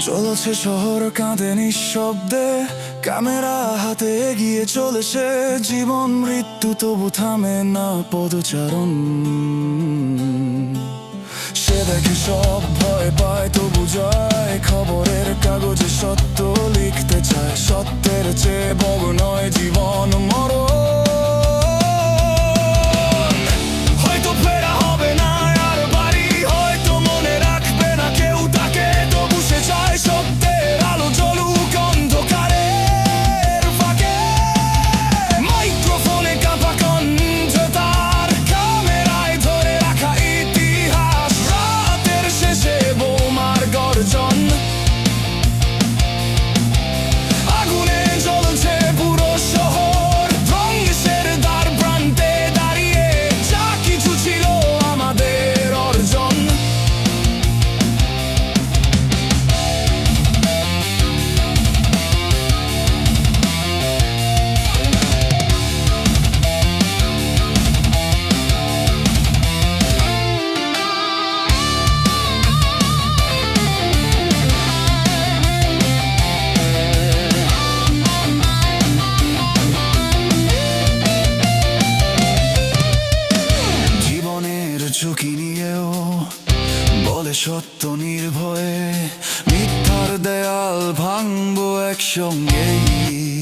চলছে শহর কাঁদে নিঃশব্দে, ক্যামেরা হাতে এগিয়ে চলেছে। জীবন মৃত্যু তবু থামে না পদচারণ। সে দেখে সব ভয় পায়, তবু যায়। খবরের কাগজে সত্য লিখতে চায়। সত্যের চেয়ে বড় নয় জীবন, মরণ সত্য নির্ভয়ে মিথ্যার দেয়াল ভাঙবো একসঙ্গেই।